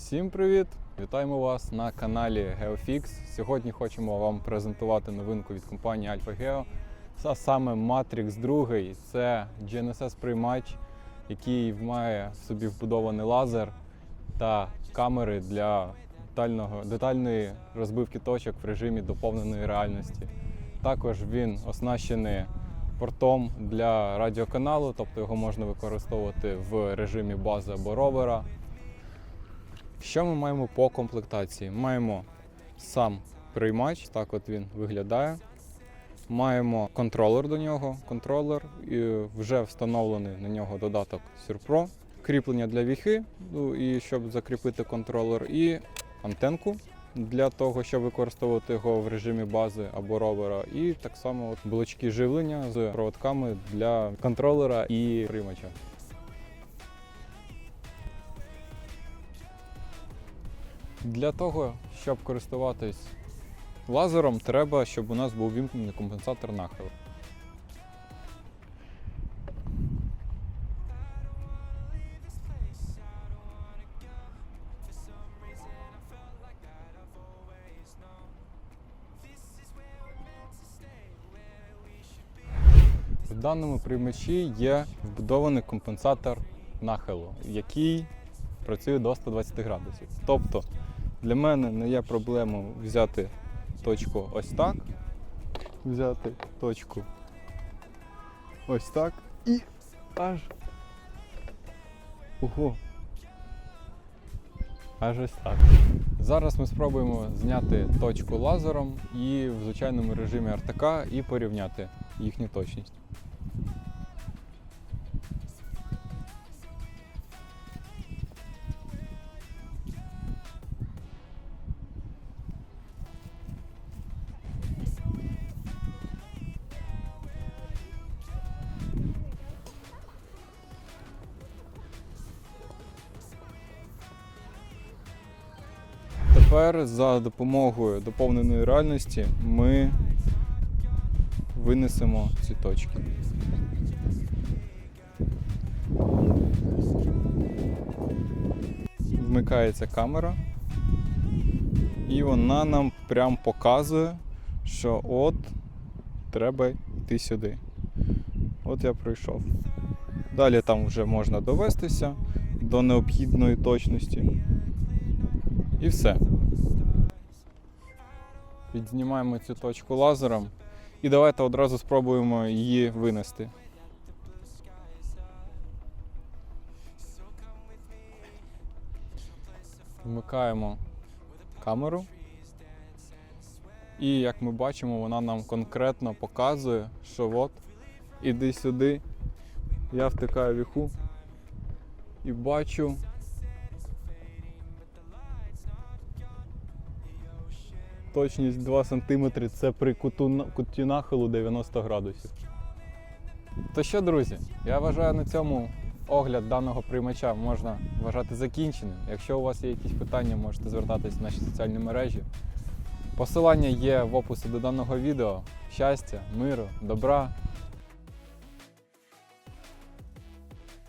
Всім привіт! Вітаємо вас на каналі GeoFix. Сьогодні хочемо вам презентувати новинку від компанії AlphaGeo. А саме Matrix 2. Це GNSS приймач, який має в собі вбудований лазер та камери для детального, детальної розбивки точок в режимі доповненої реальності. Також він оснащений портом для радіоканалу, тобто його можна використовувати в режимі бази або ровера. Що ми маємо по комплектації? Маємо сам приймач, так от він виглядає. Маємо контролер до нього, контролер, і вже встановлений на нього додаток SurPro, кріплення для віхи, ну, і щоб закріпити контролер, і антенку для того, щоб використовувати його в режимі бази або ровера, і так само от блочки живлення з проводками для контролера і приймача. Для того, щоб користуватись лазером, треба, щоб у нас був вімкнений компенсатор нахилу. В даному приймачі є вбудований компенсатор нахилу, який працює до 120 градусів. Тобто для мене не є проблемою взяти точку ось так, взяти точку ось так і аж. Ого. Аж ось так. Зараз ми спробуємо зняти точку лазером і в звичайному режимі РТК і порівняти їхню точність. Тепер за допомогою доповненої реальності ми винесемо ці точки. Вмикається камера, і вона нам прям показує, що от треба йти сюди. От я прийшов. Далі там вже можна довестися до необхідної точності. І все. Підзнімаємо цю точку лазером і давайте одразу спробуємо її винести. Вмикаємо камеру. І як ми бачимо, вона нам конкретно показує, що от, іди сюди, я втикаю віху і бачу Точність 2 см це при куту, куті нахилу 90 градусів. То що, друзі, я вважаю на цьому огляд даного приймача можна вважати закінченим. Якщо у вас є якісь питання, можете звертатись в наші соціальні мережі. Посилання є в описі до даного відео. Щастя, миру, добра